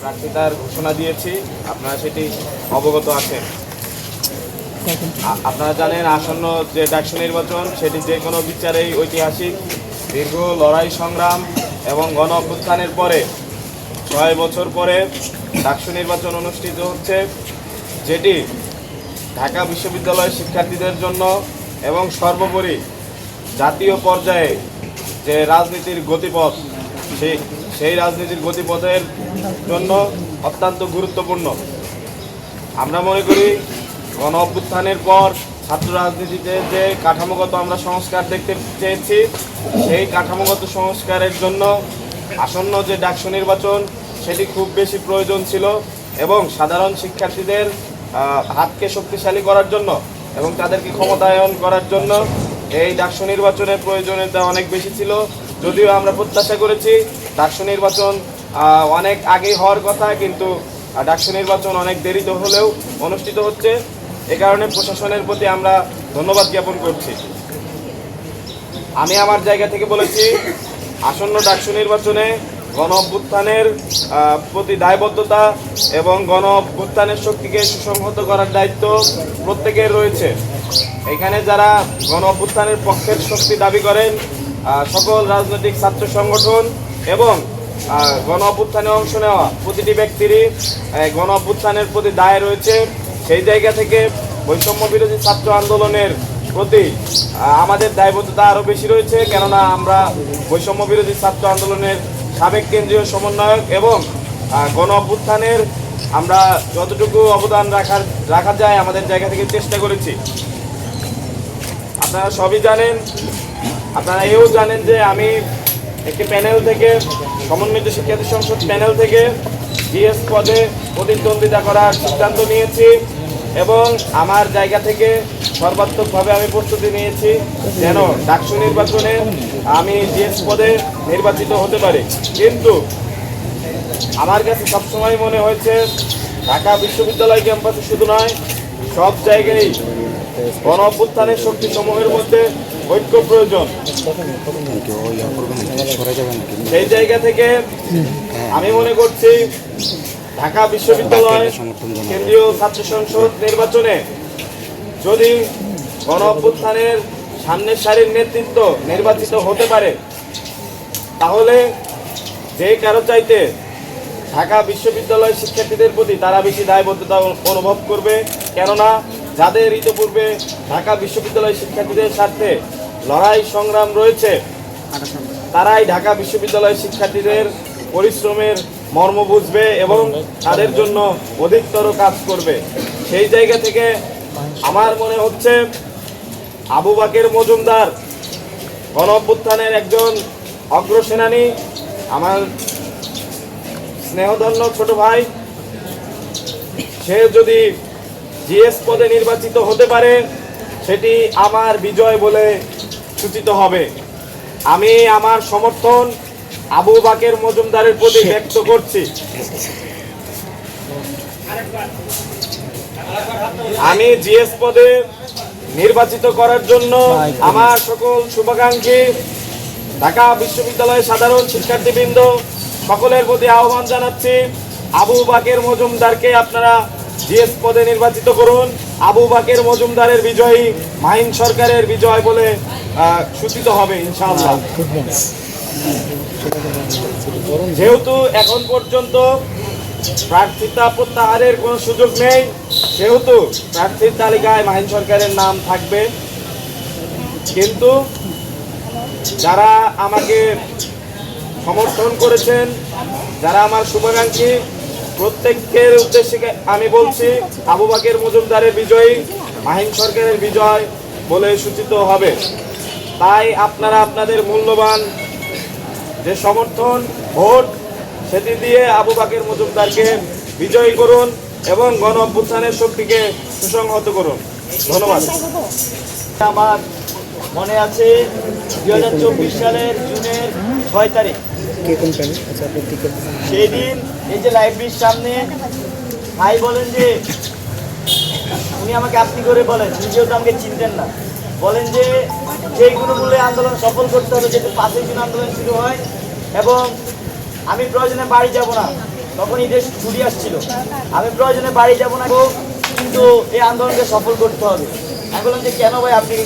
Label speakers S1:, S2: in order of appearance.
S1: প্রার্থিতার ঘোষণা দিয়েছি, আপনারা সেটি অবগত আছেন। আপনারা জানেন আসন্ন যে ডাকসু নির্বাচন, সেটি যে কোনো বিচারেই ঐতিহাসিক, দীর্ঘ লড়াই সংগ্রাম এবং গণ অভ্যুত্থানের পরে, ছয় বছর পরে ডাকসু নির্বাচন অনুষ্ঠিত হচ্ছে, যেটি ঢাকা বিশ্ববিদ্যালয়ের শিক্ষার্থীদের জন্য এবং সর্বোপরি জাতীয় পর্যায়ে যে রাজনীতির গতিপথ সেই সেই রাজনীতির গতিপথের জন্য অত্যন্ত গুরুত্বপূর্ণ। আমরা মনে করি গণ অভ্যুত্থানের পর ছাত্র রাজনীতিতে যে কাঠামোগত আমরা সংস্কার দেখতে চেয়েছি, সেই কাঠামোগত সংস্কারের জন্য আসন্ন যে ডাকসু নির্বাচন, সেটি খুব বেশি প্রয়োজন ছিল এবং সাধারণ শিক্ষার্থীদের হাতকে শক্তিশালী করার জন্য এবং তাদেরকে ক্ষমতায়ন করার জন্য এই ডাকসু নির্বাচনের প্রয়োজনীয়তা অনেক বেশি ছিল। যদিও আমরা প্রত্যাশা করেছি ডাকসু নির্বাচন অনেক আগেই হওয়ার কথা, কিন্তু ডাকসু নির্বাচন অনেক দেরিতে হলেও অনুষ্ঠিত হচ্ছে। এ কারণে প্রশাসনের প্রতি আমরা ধন্যবাদ জ্ঞাপন করছি। আমি আমার জায়গা থেকে বলেছি, আসন্ন ডাকসু নির্বাচনে গণ অভ্যুত্থানের প্রতি দায়বদ্ধতা এবং গণ অভ্যুত্থানের শক্তিকে সুসংহত করার দায়িত্ব প্রত্যেকের রয়েছে। এখানে যারা গণ অভ্যুত্থানের পক্ষের শক্তি দাবি করেন সকল রাজনৈতিক ছাত্র সংগঠন এবং গণ অভ্যুত্থানে অংশ নেওয়া প্রতিটি ব্যক্তিরই গণ অভ্যুত্থানের প্রতি দায় রয়েছে। সেই জায়গা থেকে বৈষম্য বিরোধী ছাত্র আন্দোলনের প্রতি আমাদের দায়বদ্ধতা আরও বেশি রয়েছে, কেননা আমরা বৈষম্য বিরোধী ছাত্র আন্দোলনের সাবেক কেন্দ্রীয় সমন্বয়ক এবং গণ অভ্যুত্থানের আমরা যতটুকু অবদান রাখার, রাখা যায় আমাদের জায়গা থেকে চেষ্টা করেছি। আপনারা সবই জানেন আপনারা এও জানেন যে আমি একটি প্যানেল থেকে সমন্বিত শিক্ষার্থী সংসদ প্যানেল থেকে জিএস পদে প্রতিদ্বন্দ্বিতা করার সিদ্ধান্ত নিয়েছি এবং আমার জায়গা থেকে সর্বাত্মকভাবে আমি প্রস্তুতি নিয়েছি যেন ডাকসু নির্বাচনে আমি জিএস পদে নির্বাচিত হতে পারি। কিন্তু আমার কাছে সবসময় মনে হয়েছে, ঢাকা বিশ্ববিদ্যালয় ক্যাম্পাসে শুধু নয়, সব জায়গায় গণ অভ্যুত্থানের শক্তি সমূহের মধ্যে ঐক্য প্রয়োজন। সেই জায়গা থেকে আমি মনে করছি ঢাকা বিশ্ববিদ্যালয় কেন্দ্রীয় ছাত্র সংসদ নির্বাচনে যদি গণ অভ্যুত্থানের সামনের সারির নেতৃত্ব নির্বাচিত হতে পারে, তাহলে যে কারও চাইতে ঢাকা বিশ্ববিদ্যালয় শিক্ষার্থীদের প্রতি তারা বেশি দায়বদ্ধতা অনুভব করবে। কেননা যাদের ইতিপূর্বে ঢাকা বিশ্ববিদ্যালয় শিক্ষার্থীদের স্বার্থে লড়াই সংগ্রাম রয়েছে। তারাই ঢাকা বিশ্ববিদ্যালয় শিক্ষার্থীদের পরিশ্রমের মর্ম বুঝবে এবং তাদের জন্য অধিকতর কাজ করবে। সেই জায়গা থেকে আমার মনে হচ্ছে আবু বাকের মজুমদার গণ অভ্যুত্থানের একজন অগ্রসেনানী আমার স্নেহধন্য ছোট ভাই সে যদি জিএস পদে নির্বাচিত হতে পারে সেটি আমার বিজয় বলে সূচিত হবে। আমি আমার সমর্থন আবু বাকের মজুমদারের প্রতি ব্যক্ত করছি। আমি জিএস পদে নির্বাচিত করার জন্য আমার সকল শুভাকাঙ্ক্ষী, ঢাকা বিশ্ববিদ্যালয়ের সাধারণ শিক্ষার্থীবৃন্দ, সকলের প্রতি আহ্বান জানাচ্ছি। আবু বাকের মজুমদারকে আপনারা জিএস পদে নির্বাচিত করুন। আবু বাকের মজুমদারের বিজয়ী মাহিন সরকারের বিজয় বলে সূচিত হবে ইনশাআল্লাহ। যেহেতু এখন পর্যন্ত প্রার্থিতা প্রত্যাহারের কোনো সুযোগ নেই সেহেতু প্রার্থীর তালিকায় মাহিন সরকারের নাম থাকবে। কিন্তু যারা আমাকে সমর্থন করেছেন যারা আমার শুভাকাঙ্ক্ষী প্রত্যেকের উদ্দেশ্যে আমি বলছি, আবু বাকের মজুমদারের বিজয়ী, মাহিন সরকারের বিজয় বলে সূচিত হবে। তাই আপনারা আপনাদের মূল্যবান যে সমর্থন, ভোট, সেটি দিয়ে আবু বাকের মজুমদারকে বিজয়ী করুন এবং গণ অভ্যুত্থানের শক্তিকে সুসংহত করুন। ধন্যবাদ।
S2: আমার মনে আছে, দুই হাজার চব্বিশ সালের জুনের ছয় তারিখ।
S3: কে কোন আচ্ছা আপনি ঠিক আছে
S2: সেই দিন এই যে লাইব্রেরির সামনে ভাই বলেন যে, উনি আমাকে আপনি করে বলেন, নিজেও তো আমাকে চিনতেন না। বলেন যে সেই কোনো আন্দোলন সফল করতে হবে, যেহেতু পাঁচই জুন আন্দোলন শুরু হয়, এবং আমি প্রয়োজনে বাড়ি যাব না, তখন ঈদের ছুটি আসছিল। আমি প্রয়োজনে বাড়ি যাব না, কিন্তু এই আন্দোলনকে সফল করতে হবে। আমি বললাম যে, কেন ভাই আপনি